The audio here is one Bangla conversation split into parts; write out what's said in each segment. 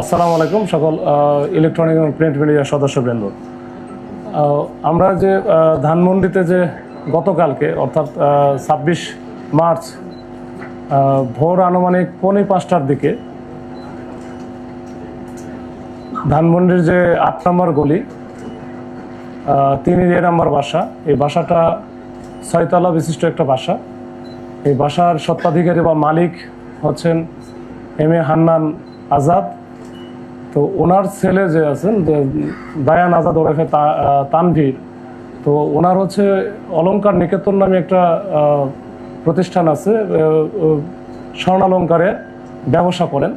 আসসালামু আলাইকুম, সকল ইলেকট্রনিক এবং প্রিন্ট মিডিয়ার সদস্যবৃন্দ। আমরা যে ধানমন্ডিতে যে গতকালকে, অর্থাৎ ছাব্বিশ মার্চ ভোর আনুমানিক পৌনে পাঁচটার দিকে, ধানমন্ডির যে আট নম্বর গলি তিন এ নম্বর বাসা, এই বাসাটা ছয়তলা বিশিষ্ট একটা বাসা। এই বাসার স্বত্বাধিকারী বা মালিক হচ্ছেন এম এ হান্নান আজাদ। তো ওনার ছেলে যে আছেন, যে দায়ান আজাদ ওরফে তানভীর। তো ওনার হচ্ছে অলঙ্কার নিকেতন নামে একটা প্রতিষ্ঠান আছে স্বর্ণালঙ্কারে ব্যবসা করেন।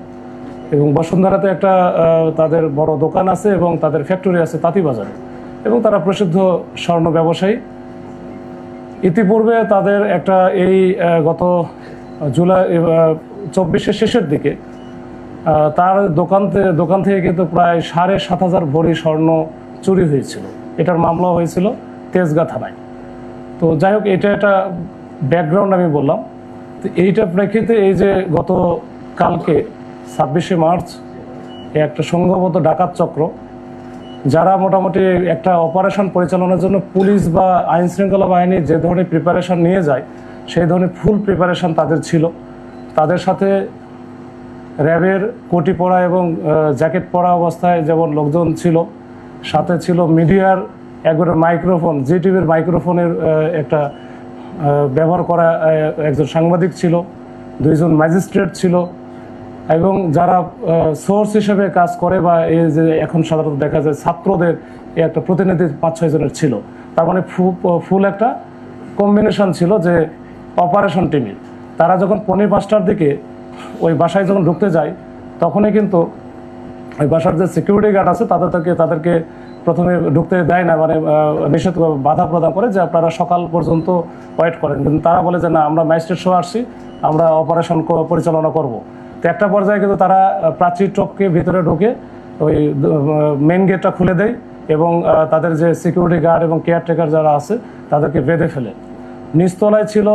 এবং বসুন্ধরাতে একটা তাদের বড় দোকান আছে এবং তাদের ফ্যাক্টরি আছে তাঁতিবাজারে। এবং তারা প্রসিদ্ধ স্বর্ণ ব্যবসায়ী। ইতিপূর্বে তাদের একটা এই গত জুলাই চব্বিশের শেষের দিকে তার দোকান দোকান থেকে কিন্তু প্রায় সাড়ে সাত হাজার ভরি স্বর্ণ চুরি হয়েছিল। এটার মামলা হয়েছিল তেজগা থানায়। তো যাই হোক, এটা একটা ব্যাকগ্রাউন্ড আমি বললাম। তো এইটা প্রেক্ষিতে এই যে গত কালকে ছাব্বিশে মার্চ একটা সংঘবদ্ধ ডাকাত চক্র, যারা মোটামুটি একটা অপারেশন পরিচালনার জন্য পুলিশ বা আইন শৃঙ্খলা বাহিনী যে ধরনের প্রিপারেশন নিয়ে যায়, সেই ধরনের ফুল প্রিপারেশন তাদের ছিল। তাদের সাথে র্যাবের কোটি পরা এবং জ্যাকেট পরা অবস্থায় যেমন লোকজন ছিল, সাথে ছিল মিডিয়ার একবারে মাইক্রোফোন জি টিভির মাইক্রোফোনের একটা ব্যবহার করা একজন সাংবাদিক ছিল, দুইজন ম্যাজিস্ট্রেট ছিল এবং যারা সোর্স হিসেবে কাজ করে বা এই যে এখন সাধারণত দেখা যায় ছাত্রদের একটা প্রতিনিধি পাঁচ, ছয় জনের ছিল। তার মানে ফুল একটা কম্বিনেশন ছিল যে অপারেশন টিমের তারা যখন পনেরো পাঁচটার দিকে ওই বাসায় যখন ঢুকতে যায় তখনই কিন্তু ওই বাসার যে সিকিউরিটি গার্ড আছে, তাদের থেকে, তাদেরকে প্রথমে ঢুকতে দেয় না মানে নিষেধ বাধা প্রদান করে যে আপনারা সকাল পর্যন্ত ওয়েট করেন। কিন্তু তারা বলে যে, না, আমরা ম্যাজিস্ট্রেট শো আসছি, আমরা অপারেশন পরিচালনা করব। তো একটা পর্যায়ে কিন্তু তারা প্রাচীর টপকে ভিতরে ঢুকে ওই মেন গেটটা খুলে দেয় এবং তাদের যে সিকিউরিটি গার্ড এবং কেয়ারটেকার যারা আছে, তাদেরকে বেঁধে ফেলে। নিচতলায় ছিল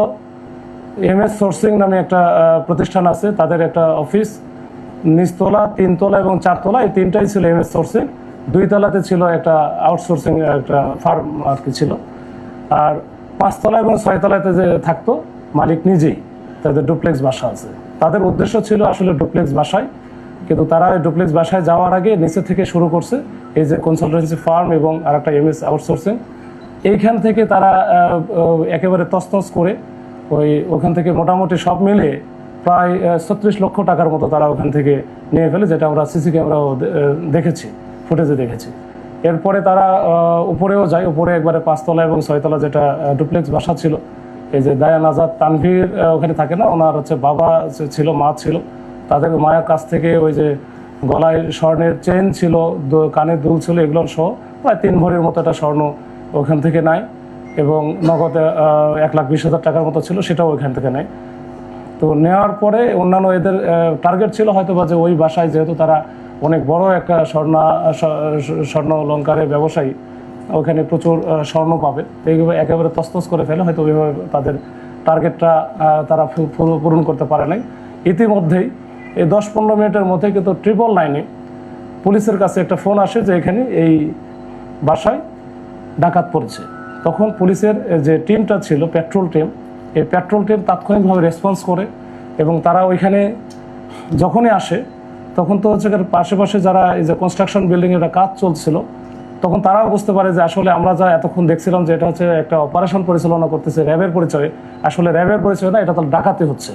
এম এস সোর্সিং নামে একটা প্রতিষ্ঠান আছে, তাদের একটা অফিস। নিচতলা, তিনতলা এবং চারতলা, এই তিনটাই ছিল এমএস সোর্সিং দুই তলাতে ছিল একটা আউটসোর্সিং একটা ফার্ম আর কি ছিল। আর পাঁচতলা এবং ছয়তলাতে যে থাকতো, মালিক নিজেই, তাদের ডুপ্লেক্স বাসা আছে। তাদের উদ্দেশ্য ছিল আসলে ডুপ্লেক্স বাসায়, কিন্তু তারা ডুপ্লেক্স বাসায় যাওয়ার আগে নিচে থেকে শুরু করছে, এই যে কনসালটেন্সি ফার্ম এবং আর একটা এম এস আউটসোর্সিং এইখান থেকে তারা একেবারে তছনছ করে ওই ওখান থেকে মোটামুটি সব মিলে প্রায় ছত্রিশ লক্ষ টাকার মতো তারা ওখান থেকে নিয়ে ফেলে, যেটা আমরা সিসি ক্যামেরাও দেখেছি, ফুটেজে দেখেছি। এরপরে তারা উপরেও যায়, উপরে একবারে পাঁচতলা এবং ছয়তলা যেটা ডুপ্লেক্স বাসা ছিল, এই যে দায়ান আজাদ তানভীর ওখানে থাকে না, ওনার হচ্ছে বাবা ছিল, মা ছিল, তাদের মায়ের কাছ থেকে ওই যে গলায় স্বর্ণের চেন ছিল কানের দুল ছিল এগুলোর সহ, প্রায় তিন ভরির মতো একটা স্বর্ণ ওখান থেকে নেয়। এবং নগদে এক লাখ বিশ হাজার টাকার মতো ছিল, সেটাও ওইখান থেকে নেয়। তো নেওয়ার পরে অন্যান্য এদের টার্গেট ছিল হয়তো বা যে ওই বাসায় যেহেতু তারা অনেক বড় একটা স্বর্ণ স্বর্ণ অলঙ্কারের ব্যবসায়ী, ওখানে প্রচুর স্বর্ণ পাবে। এইভাবে একেবারে তস্তস করে ফেলে, হয়তো ওইভাবে তাদের টার্গেটটা তারা পূরণ করতে পারে নাই। ইতিমধ্যেই এই দশ পনেরো মিনিটের মধ্যে কিন্তু ট্রিপল লাইনে পুলিশের কাছে একটা ফোন আসে যে এখানে এই বাসায় ডাকাত পড়ছে। তখন পুলিশের যে টিমটা ছিল পেট্রোল টিম এই পেট্রোল টিম তাৎক্ষণিকভাবে রেসপন্স করে এবং তারা ওইখানে যখনই আসে, তখন তো হচ্ছে গিয়ে আশেপাশে যারা এই যে কনস্ট্রাকশন বিল্ডিং এটা কাজ চলছিল, তখন তারাও বুঝতে পারে যে আসলে আমরা যা এতক্ষণ দেখছিলাম যে এটা হচ্ছে একটা অপারেশন পরিচালনা করতেছে র্যাবের পরিচয়ে, আসলে র্যাবের পরিচয় না, এটা তো ডাকাতি হচ্ছে।